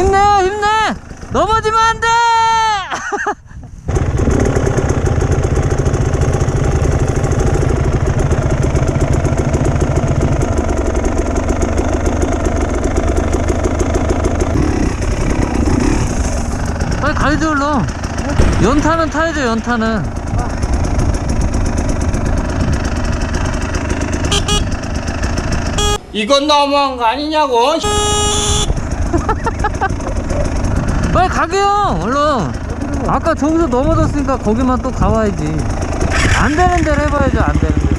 힘내요 힘내. 넘어지면 안돼! 빨리 가야죠 얼른. 연타는 타야죠 연타는. 이건 너무한 거 아니냐고. 빨리 가게요 얼른. 아까 저기서 넘어졌으니까 거기만 또 가와야지. 안 되는 대로 해봐야죠 안 되는 대로.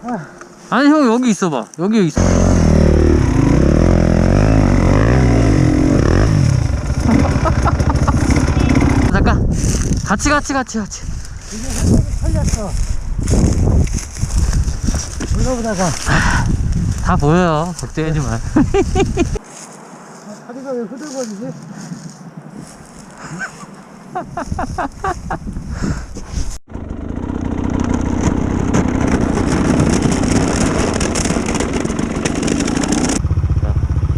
아니 형 여기 있어봐. 여기 있어 같이 같이 같이 같이 살렸어. 올라오다가 다 보여요 걱정하지 마 다리가 왜 흐들거리지?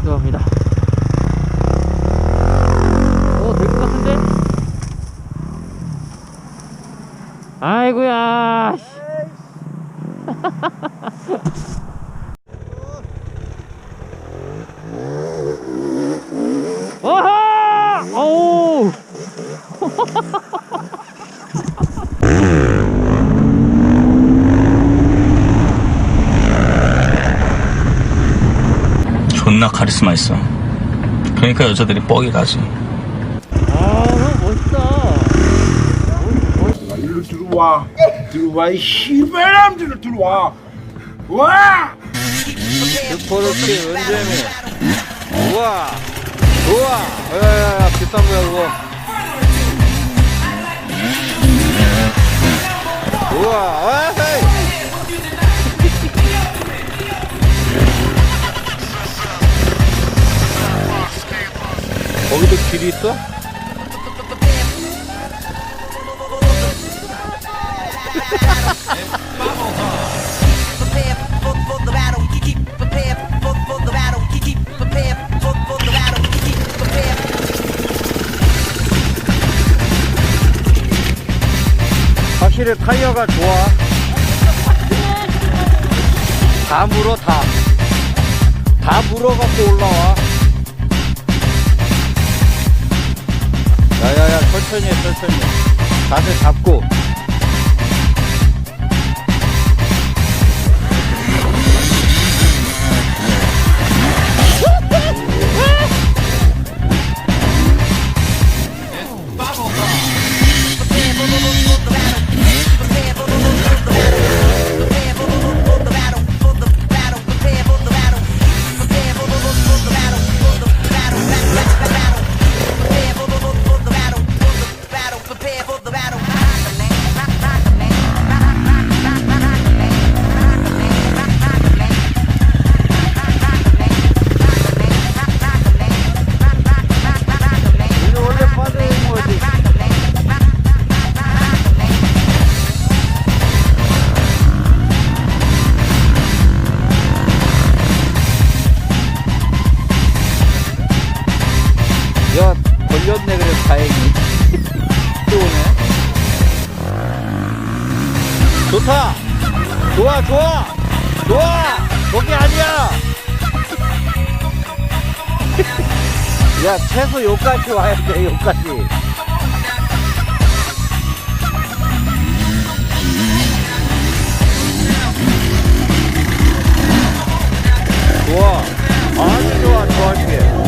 이동합니다 오 될 것 같은데? 씨. 어하! 어우! 존나 카리스마 있어. 그러니까 여자들이 뻑이 가지. 아, 형 멋있다. 들어와 들어와 이 씨발람들로 들어와 와 포르키 은재미. 우와. 우와. 야야야 비싼 거야 그거. 우와. 에이. 거기도 길이 있어? 확실히 타이어가 좋아. 다 물어 다. 다 물어갖고 올라와. 야야야 천천히 해 천천히. 자세 잡고. 좋아 좋아. 좋아. 거기 아니야. 야 최소 여기까지 와야 돼 여기까지. 좋아. 아주 좋아 좋아 지게.